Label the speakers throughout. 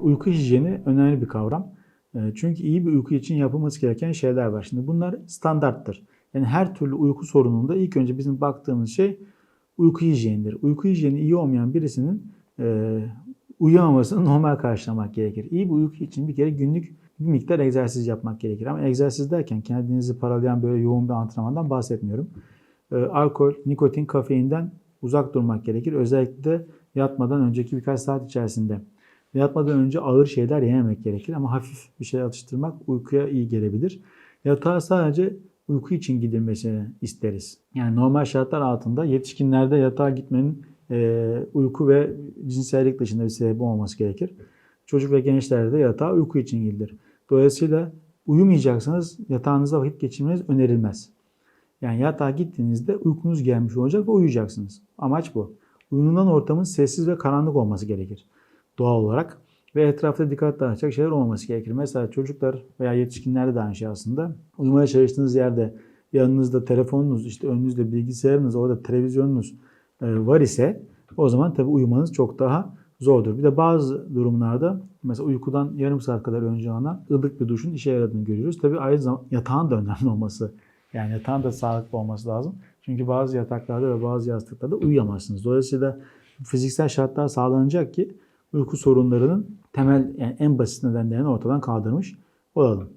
Speaker 1: uyku hijyeni önemli bir kavram. E, Çünkü iyi bir uyku için yapılması gereken şeyler var. Şimdi bunlar standarttır. Yani her türlü uyku sorununda ilk önce bizim baktığımız şey uyku hijyenidir. Uyku hijyeni iyi olmayan birisinin e, uyuyamamasını normal karşılamak gerekir. İyi bir uyku için bir kere günlük bir miktar egzersiz yapmak gerekir. Ama egzersiz derken kendinizi paralayan böyle yoğun bir antrenmandan bahsetmiyorum. E, alkol, nikotin, kafeinden uzak durmak gerekir. Özellikle yatmadan önceki birkaç saat içerisinde. Yatmadan önce ağır şeyler yememek gerekir ama hafif bir şey atıştırmak uykuya iyi gelebilir. Yatağa sadece uyku için gidilmesini isteriz. Yani normal şartlar altında yetişkinlerde yatağa gitmenin e, uyku ve cinsellik dışında bir sebebi olması gerekir. Çocuk ve gençlerde de yatağa uyku için gidilir. Dolayısıyla uyumayacaksanız yatağınızda vakit geçirmeniz önerilmez. Yani yatağa gittiğinizde uykunuz gelmiş olacak ve uyuyacaksınız. Amaç bu. Uyunulan ortamın sessiz ve karanlık olması gerekir doğal olarak ve etrafta dikkat dağıtacak şeyler olmaması gerekir. Mesela çocuklar veya yetişkinlerde de aynı şey aslında. Uyumaya çalıştığınız yerde yanınızda telefonunuz, işte önünüzde bilgisayarınız, orada televizyonunuz e, var ise o zaman tabii uyumanız çok daha zordur. Bir de bazı durumlarda mesela uykudan yarım saat kadar önce alınan ılık bir duşun işe yaradığını görüyoruz. Tabii aynı zamanda yatağın da önemli olması, yani yatağın da sağlıklı olması lazım. Çünkü bazı yataklarda ve bazı yastıklarda uyuyamazsınız. Dolayısıyla fiziksel şartlar sağlanacak ki uyku sorunlarının temel yani en basit nedenlerini ortadan kaldırmış olalım.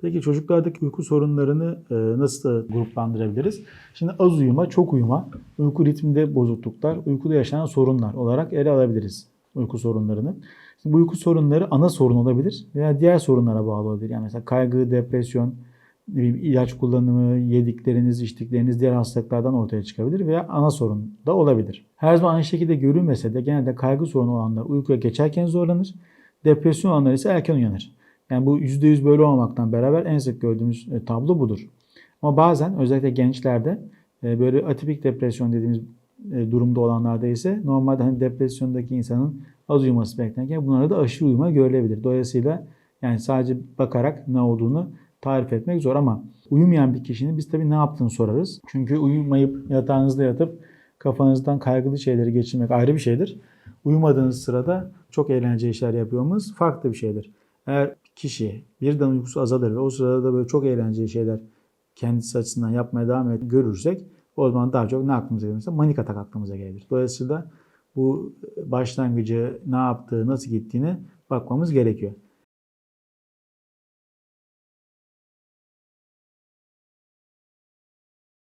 Speaker 1: Peki çocuklardaki uyku sorunlarını e, nasıl gruplandırabiliriz? Şimdi az uyuma, çok uyuma, uyku ritminde bozukluklar, uykuda yaşanan sorunlar olarak ele alabiliriz uyku sorunlarını. Şimdi bu uyku sorunları ana sorun olabilir veya diğer sorunlara bağlı olabilir. Yani mesela kaygı, depresyon, ne ilaç kullanımı, yedikleriniz, içtikleriniz diğer hastalıklardan ortaya çıkabilir veya ana sorun da olabilir. Her zaman aynı şekilde görülmese de genelde kaygı sorunu olanlar uykuya geçerken zorlanır. Depresyon olanlar ise erken uyanır. Yani bu %100 böyle olmamaktan beraber en sık gördüğümüz e, tablo budur. Ama bazen özellikle gençlerde e, böyle atipik depresyon dediğimiz e, durumda olanlarda ise normalde hani depresyondaki insanın az uyuması beklenirken bunlarda da aşırı uyuma görülebilir. Dolayısıyla yani sadece bakarak ne olduğunu tarif etmek zor ama uyumayan bir kişinin biz tabii ne yaptığını sorarız. Çünkü uyumayıp yatağınızda yatıp kafanızdan kaygılı şeyleri geçirmek ayrı bir şeydir. Uyumadığınız sırada çok eğlenceli işler yapıyorsunuz farklı bir şeydir. Eğer kişi birden uykusu azalır ve o sırada da böyle çok eğlenceli şeyler kendisi açısından yapmaya devam et görürsek o zaman daha çok ne aklımıza gelir? Mesela manik atak aklımıza gelir. Dolayısıyla bu başlangıcı ne yaptığı, nasıl gittiğini bakmamız gerekiyor.